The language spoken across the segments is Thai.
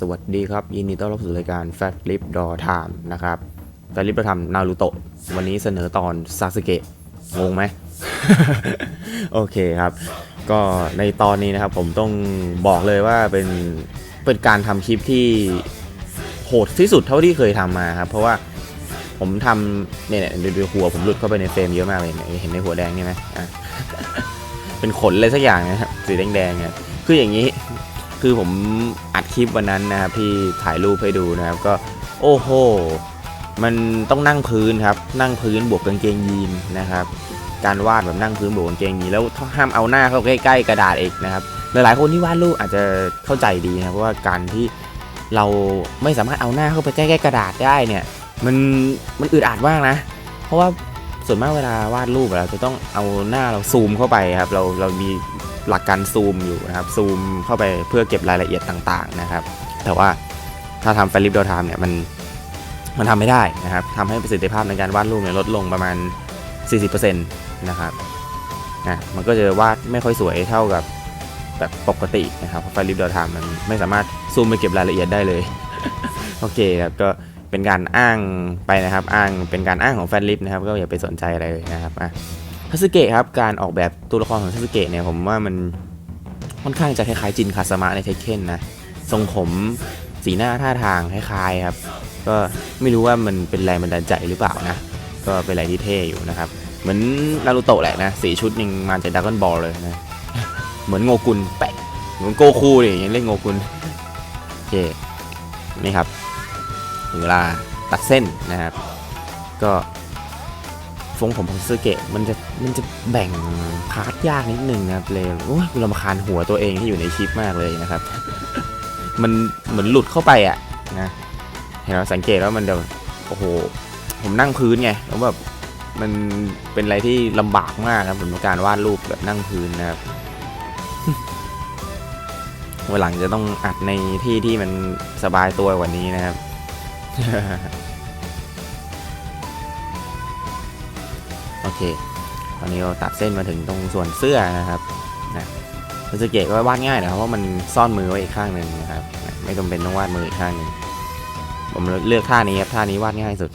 สวัสดีครับยินดีต้อนรับสู่รายการ Fat Lip Door Time นะครับ Fat Lip Door Time นารูโตะวันนี้เสนอตอนซาสึเกะงงไหม โอเคครับ ก็ในตอนนี้นะครับผมต้องบอกเลยว่าเป็นเป็นการทำคลิปที่โหดที่สุดเท่าที่เคยทำมาครับ เพราะว่าผมทำเนี่ยเนี่ยดูหัวผมหลุดเข้าไปในเฟรมเยอะมากเลยเห็นในหัวแดงนี่ไหมเป็นขนเลยสักอย่างนะครับสีแดงๆเนี่ยคืออย่างนี้ คือผมอัดคลิปวันนั้นนะครับที่ถ่ายรูปให้ดูนะครับก็โอ้โห มันต้องนั่งพื้นครับ นั่งพื้นบวกกางเกงยีนนะครับ การวาดแบบนั่งพื้นบวกกางเกงยีนแล้วห้ามเอาหน้าเข้าใกล้ ๆ กระดาษอีกนะครับ หลายๆคนที่วาดรูปอาจจะเข้าใจดีนะเพราะว่าการที่เราไม่สามารถเอาหน้าเข้าไปใกล้ๆกระดาษได้เนี่ยมันมันอึดอัดมากนะ เพราะว่าส่วนมากเวลาวาดรูปเราจะต้องเอาหน้าเราซูมเข้าไปครับ เราเรามี หลักการซูมอยู่นะครับซูมเข้าไปเพื่อเก็บรายละเอียดต่างๆนะครับ แต่ว่าถ้าทำแฟลิปเดลไทม์เนี่ยมันมันทำไม่ได้นะครับทำให้ประสิทธิภาพในการวาดรูปเนี่ยลดลงประมาณ 40%นะครับนะมันก็จะวาดไม่ค่อยสวยเท่ากับแบบปกตินะครับเพราะไฟลิปเดลไทม์มันไม่สามารถซูมไปเก็บรายละเอียดได้เลย โอเคครับก็เป็นการอ้างไปนะครับ อ้างเป็นการอ้างของแฟนลิปนะครับ ก็อย่าไปสนใจอะไรเลยนะครับอะ ทัสเกะครับการออกแบบตัวละครของทัสเกะเนี่ยผมว่ามันค่อนข้างจะคล้ายๆจินคาสมะในเทคเคนนะทรงผมสีหน้าท่าทางคล้ายๆครับ ก็ไม่รู้ว่ามันเป็นแรงบันดาลใจหรือเปล่านะ ก็เป็นอะไรที่เท่อยู่นะครับ เหมือนนารูโตะแหละนะสีชุดยังมาจากด r a ก o n นบอลเลยนะ เหมือนโงกุลแปะเหมือนโกคูดิยังเล่นโงกุลโอเคนี่ครับถึงเวลาตัดเส้นนะครับ ก็ ฟงผมของซึเกะมันจะมันจะแบ่งพาร์ทยากนิดนึงนะครับเลยโอ้ยกูรำคาญหัวตัวเองที่อยู่ในคลิปมากเลยนะครับ มันเหมือนหลุดเข้าไปอะนะเห็นเราสังเกตว่ามันเดี๋ยวโอ้โห ผมนั่งพื้นไงแล้วแบบมันเป็นอะไรที่ลำบากมากครับผมการวาดรูปแบบนั่งพื้นนะครับวันหลังจะต้องอัดในที่ที่มันสบายตัวกว่านี้นะครับ โอเค ตอนนี้เราตัดเส้นมาถึงตรงส่วนเสื้อนะครับนะมิสเกะก็วาดง่ายนะครับเพราะมันซ่อนมือไว้อีกข้างหนึ่งนะครับนะไม่จำเป็นต้องวาดมืออีกข้างหนึ่งผมเลือกท่านี้ครับท่านี้วาดง่ายสุด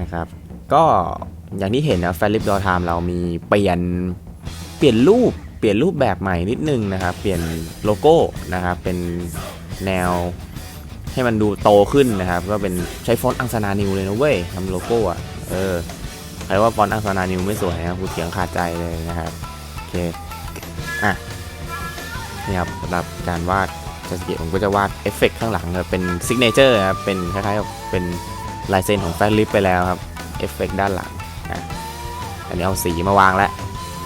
นะครับ ก็อย่างที่เห็นนะแฟลิปดอทามเรามีเปลี่ยนเปลี่ยนรูปเปลี่ยนรูปแบบใหม่นิดนึงนะครับ เปลี่ยนโลโก้นะครับ เป็นแนวให้มันดูโตขึ้นนะครับ ก็เป็นใช้ฟอนต์อังสนานิวเลยนะเว้ยทำโลโก้อะ เออ ใครว่าฟอนต์อังสนานิวไม่สวยนะกูเถียงขาดใจเลยนะครับโอเคอะนี่ครับสำหรับการวาดจะสเกตผมก็จะวาดเอฟเฟกต์ข้างหลังครับเป็นซิกเนเจอร์ครับเป็นคล้ายๆกับเป็นลายเซ็นของแฟนลิปไปแล้วครับเอฟเฟกต์ด้านหลังนะอันนี้เอาสีมาวางแล้ว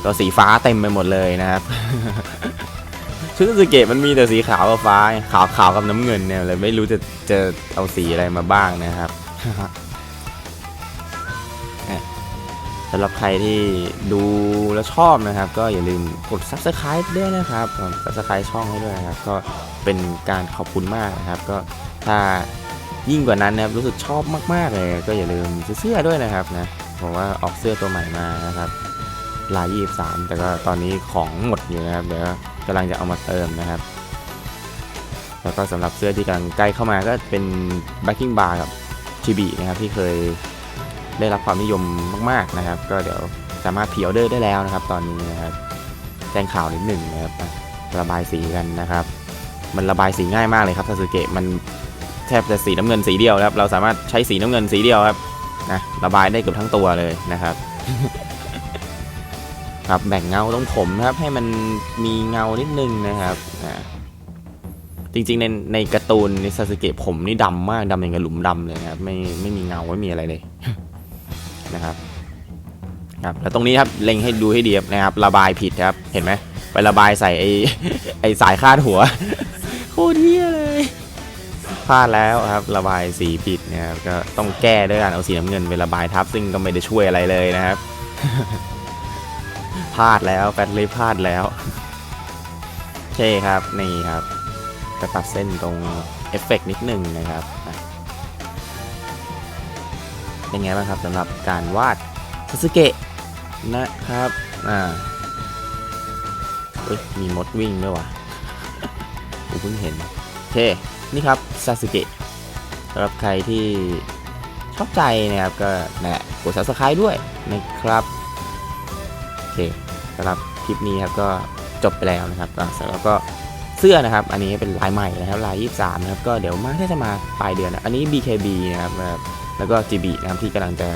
ก็สีฟ้าเต็มไปหมดเลยนะครับชุดสเกตมันมีแต่สีขาวกับฟ้าขาวขาวกับน้ำเงินเนี่ยเลยไม่รู้จะจะเอาสีอะไรมาบ้างนะครับ สำหรับใครที่ดูแล้วชอบนะครับ ก็อย่าลืมกด subscribe ด้วยนะครับกด subscribe ช่องให้ด้วยนะครับ ก็เป็นการขอบคุณมากนะครับ ก็ถ้ายิ่งกว่านั้นนะครับรู้สึกชอบมากๆเลยก็อย่าลืมซื้อเสื้อด้วยนะครับนะผมว่าออกเสื้อตัวใหม่มานะครับลาย23แต่ก็ตอนนี้ของหมดอยู่นะครับเดี๋ยวกำลังจะเอามาเติมนะครับ แล้วก็สำหรับเสื้อที่กำลังใกล้เข้ามาก็เป็น backing bar กับชิบีนะครับที่เคย ได้รับความนิยมมาก ๆนะครับ ก็เดี๋ยวสามารถพรีออเดอร์ได้แล้วนะครับ ตอนนี้นะครับแจ้งข่าวนิดหนึ่งนะครับระบายสีกันนะครับ มันระบายสีง่ายมากเลยครับซาสึเกะมันแทบจะสีน้ำเงินสีเดียวครับ เราสามารถใช้สีน้ำเงินสีเดียวครับนะระบายได้เกือบทั้งตัวเลยนะครับครับแบ่งเงาตรงผมนะครับให้มันมีเงานิดนึงนะครับอ่าจริงๆในในการ์ตูนในซาสึเกะผมนี่ดำมากดำอย่างกับหลุมดำเลยนะครับไม่ไม่มีเงาไม่มีอะไรเลย นะครับครับแล้วตรงนี้ครับเล็งให้ดูให้ดีนะครับ ระบายผิดครับ เห็นไหมไประบายใส่ไอ้ไอ้สายคาดหัวโคตรเฮี้ยเลยพลาดแล้วครับ ระบายสีผิดนะครับก็ต้องแก้ด้วยการเอาสีน้ำเงินไประบายทับ ซึ่งก็ไม่ได้ช่วยอะไรเลยนะครับพลาดแล้วแฟตลิพลาดแล้วโอเคครับนี่ครับก็ตัดเส้นตรงเอฟเฟกต์นิดหนึงนะครับ เป็นไงบ้างครับสำหรับการวาดซาสึเกะนะครับ อ่าเอ้ยมีมดวิ่งด้วยวะกูเพิ่งเห็นโอเค นี่ครับซาสึเกะสำหรับใครที่ชอบใจนะครับก็นั่นแหละกด subscribe ด้วยนะครับโอเคสำหรับคลิปนี้ครับก็จบไปแล้วนะครับก็เสร็จแล้วก็เสื้อนะครับ อันนี้เป็นลายใหม่นะครับลาย 23 นะครับ ก็เดี๋ยวมาน่าจะมาปลายเดือนนะอันนี้ BKB นะครับ แล้วก็ GB นะครับที่กำลังจะ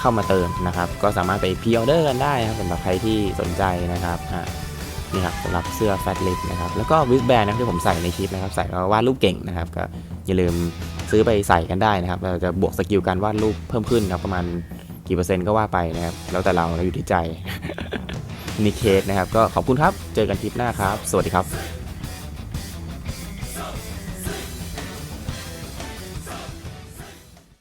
เข้ามาเติมนะครับ ก็สามารถไปพ r ออเดอร์กันได้นะครับสำหรับใครที่สนใจนะครับนี่ครับสำหรับเสื้อแฟตลิปนะครับแล้วก็วิสแบนนะครับที่ผมใส่ในคลิปนะครับใส่แล้ววาดรูปเก่งนะครับก็อย่าลืมซื้อไปใส่กันได้นะครับ เราจะบวกสกิลการวาดรูปเพิ่มขึ้นครับประมาณกี่เปอร์เซ็นต์ก็ว่าไปนะครับ แล้วแต่เราเราอยู่ที่ใจนิเคสนะครับ ก็ขอบคุณครับ เจอกันคลิปหน้าครับ สวัสดีครับ